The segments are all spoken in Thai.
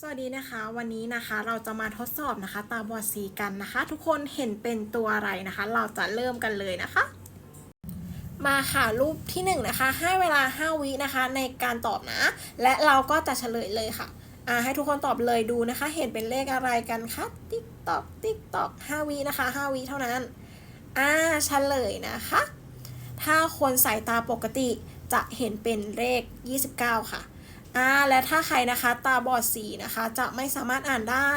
สวัสดีนะคะวันนี้นะคะเราจะมาทดสอบนะคะ ตาบอดสีกันนะคะ ทุกคนเห็นเป็นตัวอะไรนะคะ เราจะเริ่มกันเลยนะคะ มาค่ะรูปที่1นงนะคะให้เวลา 5 วินะคะในการตอบนะ และเราก็จะเฉลยเลยค่ะอ่าให้ทุกคนตอบเลยดูนะคะ เห็นเป็นเลขอะไรกันคะติ๊กตอกติ๊กตอก5วินะคะ 5 วิเท่านั้นอ่าเฉลยนะคะ ถ้าคนสายตาปกติจะเห็นเป็นเลข 29 ค่ะ อ่าและถ้าใครนะคะตาบอดสีนะคะจะไม่สามารถอ่านได้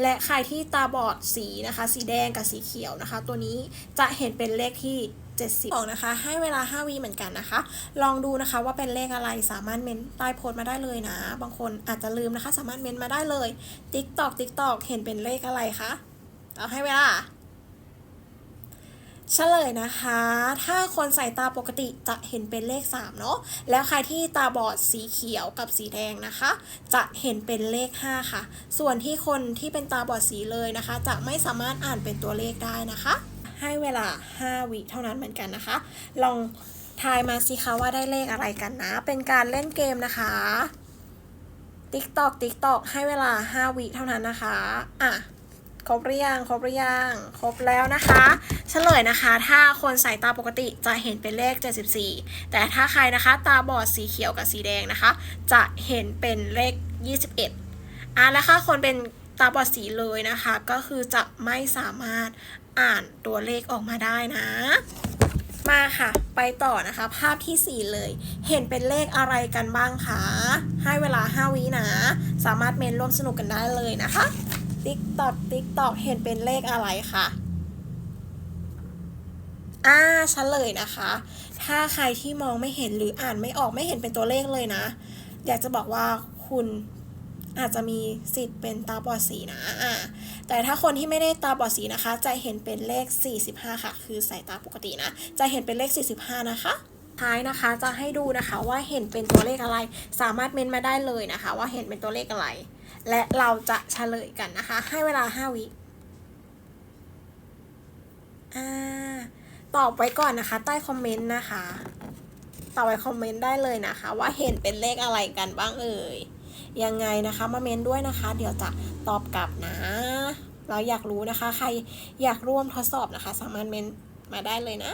และใครที่ตาบอดสีนะคะ สีแดงกับสีเขียวนะคะ ตัวนี้จะเห็นเป็นเลขที่70ออกนะคะ ให้เวลา 5วิเหมือนกันนะคะ ลองดูนะคะว่าเป็นเลขอะไรสามารถเมนใต้โพสต์มาได้เลยนะ บางคนอาจจะลืมนะคะ สามารถเมนมาได้เลยติ๊กตอกติ๊กตอกเห็นเป็นเลขอะไรคะเอาให้เวลา เฉลยนะคะ ถ้าคนใส่ตาปกติจะเห็นเป็นเลข 3 เนาะ แล้วใครที่ตาบอดสีเขียวกับสีแดงนะคะ จะเห็นเป็นเลข 5 ค่ะ ส่วนที่คนที่เป็นตาบอดสีเลยนะคะ จะไม่สามารถอ่านเป็นตัวเลขได้นะคะ ให้เวลา 5 วิเท่านั้นเหมือนกันนะคะ ลองทายมาสิคะว่าได้เลขอะไรกันนะ เป็นการเล่นเกมนะคะ ติ๊กตอกติ๊กตอกให้เวลา 5 วิเท่านั้นนะคะ อะ ครบหรือยังครบหรือยังครบแล้วนะคะเฉลยนะคะ ถ้าคนใสายตาปกติจะเห็นเป็นเลข 74 แต่ถ้าใครนะคะตาบอดสีเขียวกับสีแดงนะคะ จะเห็นเป็นเลข 21อะแล้วถ้าคนเป็นตาบอดสีเลยนะคะ ก็คือจะไม่สามารถอ่านตัวเลขออกมาได้นะ มาค่ะ ไปต่อนะคะ ภาพทีสี่4 เลย เห็นเป็นเลขอะไรกันบ้างคะให้เวลา 5 วินะ สามารถเมนร่วมสนุกกันได้เลยนะคะ ติ๊กตอกติ๊กตอกเห็นเป็นเลขอะไรคะอ่าเฉลยนะคะ ถ้าใครที่มองไม่เห็นหรืออ่านไม่ออกไม่เห็นเป็นตัวเลขเลยนะ อยากจะบอกว่าคุณอาจจะมีสิทธิ์เป็นตาบอดสีนะอ่าแต่ถ้าคนที่ไม่ได้ตาบอดสีนะคะ จะเห็นเป็นเลข 45 ค่ะ คือสายตาปกตินะ จะเห็นเป็นเลข 45 นะคะ ท้ายนะคะ จะให้ดูนะคะว่าเห็นเป็นตัวเลขอะไร สามารถเมนมาได้เลยนะคะ ว่าเห็นเป็นตัวเลขอะไร และเราจะเฉลยกันนะคะ ให้เวลา 5 วิอตอบไว้ก่อนนะคะ ใต้คอมเมนต์นะคะตอบไว้คอมเมนต์ได้เลยนะคะ ว่าเห็นเป็นเลขอะไรกันบ้างเอ่ยยังไงนะคะมาเมนด้วยนะคะ เดี๋ยวจะตอบกลับนะ เราอยากรู้นะคะ ใครอยากร่วมทดสอบนะคะ สามารถเมนมาได้เลยนะ